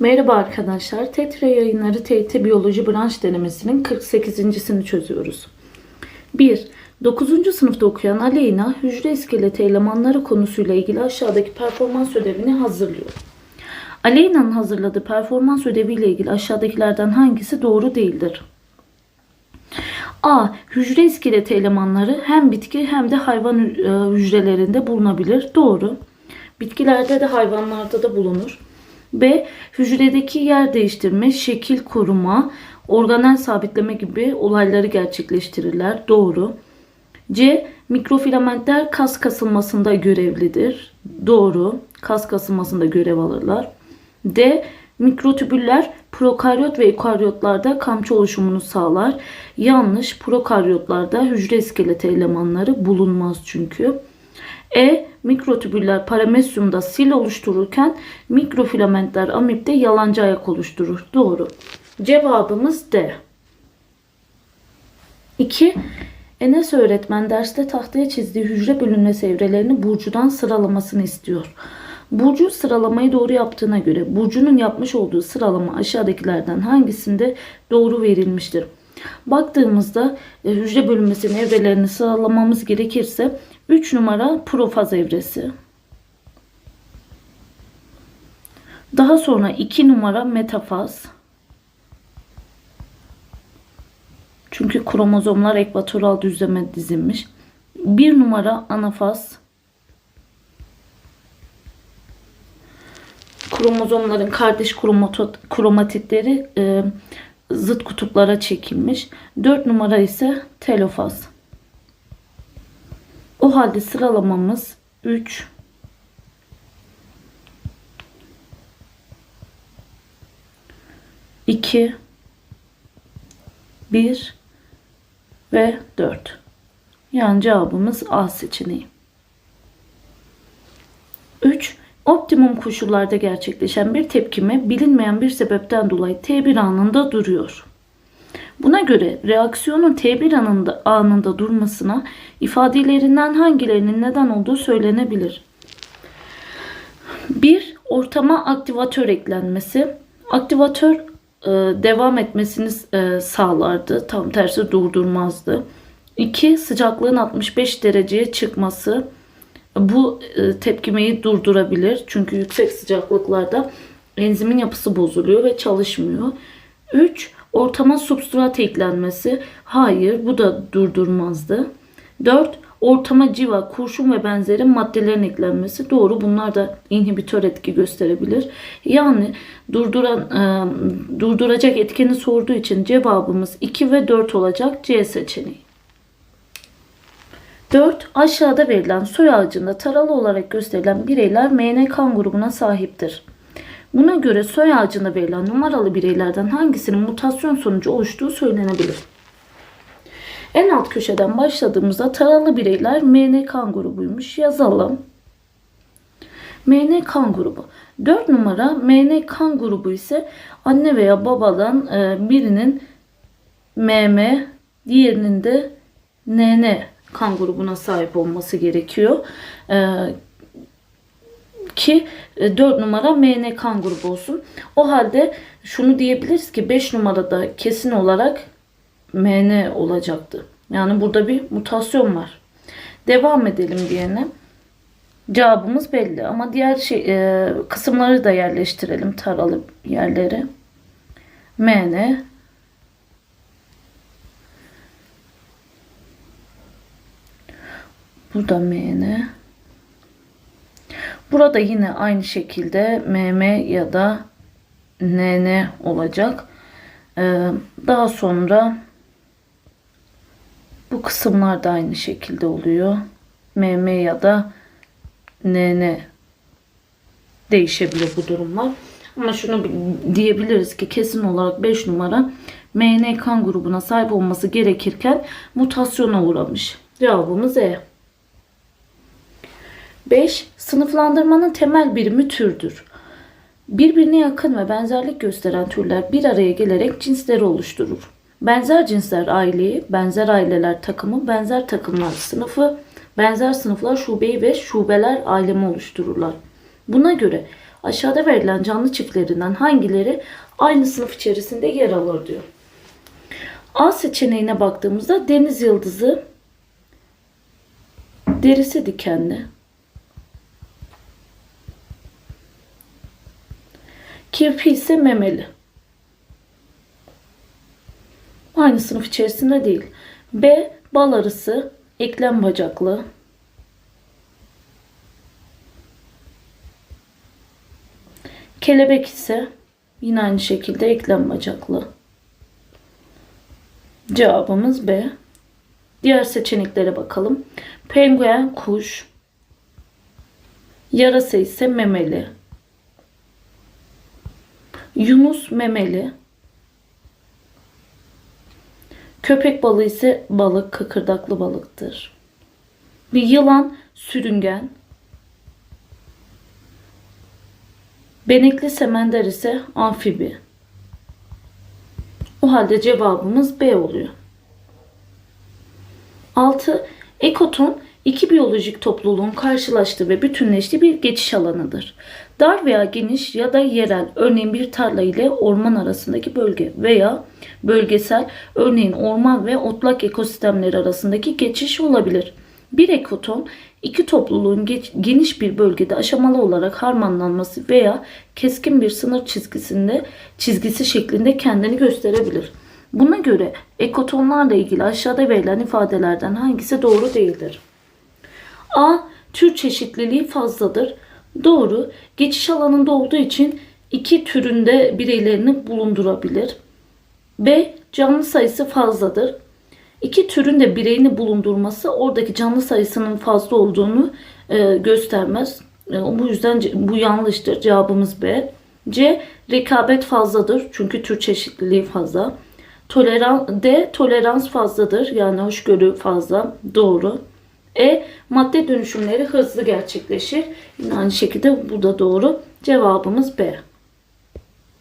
Merhaba arkadaşlar. Tetre yayınları TYT Biyoloji branş denemesinin 48.sini çözüyoruz. 1. 9. sınıfta okuyan Aleyna hücre iskeleti elemanları konusuyla ilgili aşağıdaki performans ödevini hazırlıyor. Aleyna'nın hazırladığı performans ödeviyle ilgili aşağıdakilerden hangisi doğru değildir? A. Hücre iskeleti elemanları hem bitki hem de hayvan e, hücrelerinde bulunabilir. Doğru. Bitkilerde de hayvanlarda da bulunur. B. Hücredeki yer değiştirme, şekil koruma, organel sabitleme gibi olayları gerçekleştirirler. Doğru. C. Mikrofilamentler kas kasılmasında görevlidir. Doğru. Kas kasılmasında görev alırlar. D. Mikrotübüller prokaryot ve eukaryotlarda kamçı oluşumunu sağlar. Yanlış. Prokaryotlarda hücre iskeleti elemanları bulunmaz çünkü. E. Mikrotübüller paramesyumda sil oluştururken mikrofilamentler amipte yalancı ayak oluşturur. Doğru. Cevabımız D. 2. Enes öğretmen derste tahtaya çizdiği hücre bölünmesi evrelerini Burcu'dan sıralamasını istiyor. Burcu sıralamayı doğru yaptığına göre Burcu'nun yapmış olduğu sıralama aşağıdakilerden hangisinde doğru verilmiştir? Baktığımızda e, hücre bölünmesinin evrelerini sıralamamız gerekirse 3 numara profaz evresi. Daha sonra 2 numara metafaz. Çünkü kromozomlar ekvatoral düzleme dizilmiş. 1 numara anafaz. Kromozomların kardeş kromatitleri e, zıt kutuplara çekilmiş. 4 numara ise telofaz. O halde sıralamamız 3 2 1 ve 4. Yani cevabımız A seçeneği. 3. Optimum koşullarda gerçekleşen bir tepkime bilinmeyen bir sebepten dolayı T1 anında duruyor. Buna göre reaksiyonun T1 anında, anında durmasına ifadelerinden hangilerinin neden olduğu söylenebilir. 1. Ortama aktivatör eklenmesi. Aktivatör e, devam etmesini e, sağlardı. Tam tersi durdurmazdı. 2. Sıcaklığın 65 dereceye çıkması. Bu e, tepkimeyi durdurabilir. Çünkü yüksek sıcaklıklarda enzimin yapısı bozuluyor ve çalışmıyor. 3. Ortama substrat eklenmesi. Hayır bu da durdurmazdı. 4. Ortama civa, kurşun ve benzeri maddelerin eklenmesi. Doğru bunlar da inhibitör etki gösterebilir. Yani durduran, e, durduracak etkeni sorduğu için cevabımız 2 ve 4 olacak C seçeneği. 4. Aşağıda verilen soy ağacında taralı olarak gösterilen bireyler MN kan grubuna sahiptir. Buna göre soy ağacında verilen numaralı bireylerden hangisinin mutasyon sonucu oluştuğu söylenebilir. En alt köşeden başladığımızda taralı bireyler MN kan grubuymuş. Yazalım. MN kan grubu. 4 numara MN kan grubu ise anne veya babadan e, birinin MM, diğerinin de NN kan grubuna sahip olması gerekiyor. E, ki 4 numara MN kan grubu olsun. O halde şunu diyebiliriz ki 5 numarada kesin olarak MN olacaktı. Yani burada bir mutasyon var. Devam edelim diyene. Cevabımız belli ama diğer şey e, kısımları da yerleştirelim taralı yerleri. MN Burada MN Burada yine aynı şekilde MM ya da NN olacak. Ee, daha sonra bu kısımlar da aynı şekilde oluyor. MM ya da NN değişebilir bu durumlar. Ama şunu diyebiliriz ki kesin olarak 5 numara MN kan grubuna sahip olması gerekirken mutasyona uğramış. Cevabımız E. 5. Sınıflandırmanın temel birimi türdür. Birbirine yakın ve benzerlik gösteren türler bir araya gelerek cinsleri oluşturur. Benzer cinsler aileyi, benzer aileler takımı, benzer takımlar sınıfı, benzer sınıflar şubeyi ve şubeler ailemi oluştururlar. Buna göre Aşağıda verilen canlı çiftlerinden hangileri aynı sınıf içerisinde yer alır diyor. A seçeneğine baktığımızda deniz yıldızı derisi dikenli. Kirpi ise memeli. Aynı sınıf içerisinde değil. B. Bal arısı eklem bacaklı. Kelebek ise yine aynı şekilde eklem bacaklı. Cevabımız B. Diğer seçeneklere bakalım. Penguen kuş. Yarasa ise memeli. Yunus memeli. Köpek balığı ise balık, kıkırdaklı balıktır. Bir yılan sürüngen. Benekli semender ise amfibi. O halde cevabımız B oluyor. 6. Ekoton iki biyolojik topluluğun karşılaştığı ve bütünleştiği bir geçiş alanıdır. Dar veya geniş ya da yerel örneğin bir tarla ile orman arasındaki bölge veya bölgesel örneğin orman ve otlak ekosistemleri arasındaki geçiş olabilir. Bir ekoton iki topluluğun geç- geniş bir bölgede aşamalı olarak harmanlanması veya keskin bir sınır çizgisinde çizgisi şeklinde kendini gösterebilir. Buna göre ekotonlarla ilgili aşağıda verilen ifadelerden hangisi doğru değildir? A. Tür çeşitliliği fazladır. Doğru. Geçiş alanında olduğu için iki türünde bireylerini bulundurabilir. B. Canlı sayısı fazladır. İki türün de bireyini bulundurması oradaki canlı sayısının fazla olduğunu e, göstermez. E, bu yüzden bu yanlıştır. Cevabımız B. C. Rekabet fazladır. Çünkü tür çeşitliliği fazla. Toleran, D. Tolerans fazladır. Yani hoşgörü fazla. Doğru. E. Madde dönüşümleri hızlı gerçekleşir. Yine aynı şekilde bu da doğru. Cevabımız B.